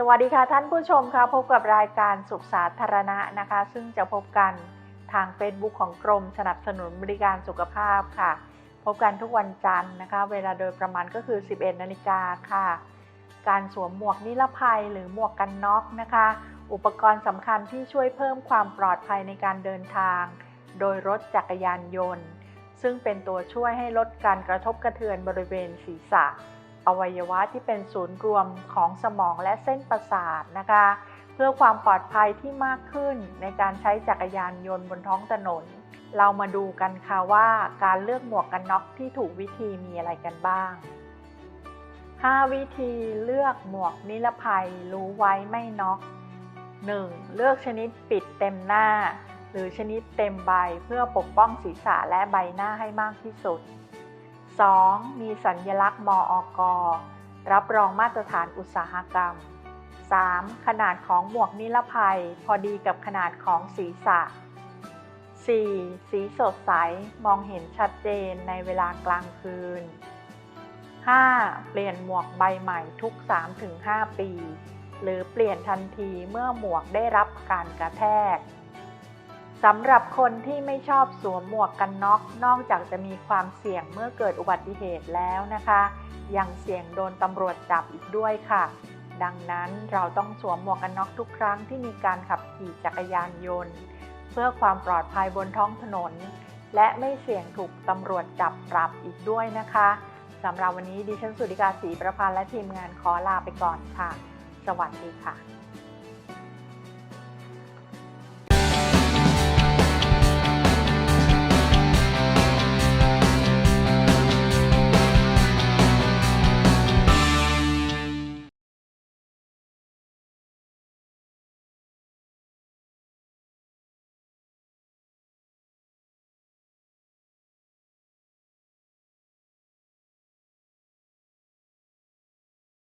สวัสดีค่ะท่านผู้ชมค่ะพบกับรายการสุขสาธารณะนะคะ ซึ่งจะพบกันทาง Facebook ของกรมสนับสนุนบริการสุขภาพค่ะ พบกันทุกวันจันทร์นะคะ เวลาโดยประมาณก็คือ 11 นาฬิกาค่ะ การสวมหมวกนิรภัยหรือหมวกกันน็อกนะคะ อุปกรณ์สำคัญที่ช่วยเพิ่มความปลอดภัยในการเดินทาง โดยรถจักรยานยนต์ ซึ่งเป็นตัวช่วยให้ลดการกระทบกระเทือนบริเวณศีรษะ อวัยวะที่เป็นศูนย์รวมของสมองและเส้นประสาทนะคะ เพื่อความปลอดภัยที่มากขึ้นในการใช้จักรยานยนต์บนท้องถนน เรามาดูกันค่ะว่าการเลือกหมวกกันน็อกที่ถูกวิธีมีอะไรกันบ้าง 5 วิธีเลือกหมวกนิรภัยรู้ไว้ไม่น็อก 1. เลือกชนิดปิดเต็มหน้า หรือชนิดเต็มใบเพื่อปกป้องศีรษะและใบหน้าให้มากที่สุด 2. มีสัญลักษณ์มอกรับรองมาตรฐานอุตสาหกรรม 3. ขนาดของหมวกนิรภัย พอดีกับขนาดของศีรษะ 4. สีสดใส มองเห็นชัดเจนในเวลากลางคืน 5. เปลี่ยนหมวกใบใหม่ทุก 3-5 ปี หรือเปลี่ยนทันทีเมื่อหมวกได้รับการกระแทก สำหรับคนที่ไม่ชอบสวมหมวกกันน็อกนอกจากจะมีความเสี่ยงเมื่อเกิดอุบัติเหตุแล้วนะคะ ยังเสี่ยงโดนตำรวจจับอีกด้วยค่ะ ดังนั้นเราต้องสวมหมวกกันน็อกทุกครั้งที่มีการขับขี่จักรยานยนต์ เพื่อความปลอดภัยบนท้องถนน และไม่เสี่ยงถูกตำรวจจับปรับอีกด้วยนะคะสำหรับวันนี้ดิฉันสุริกาศรีประพันธ์และทีมงานขอลาไปก่อนค่ะ สวัสดีค่ะ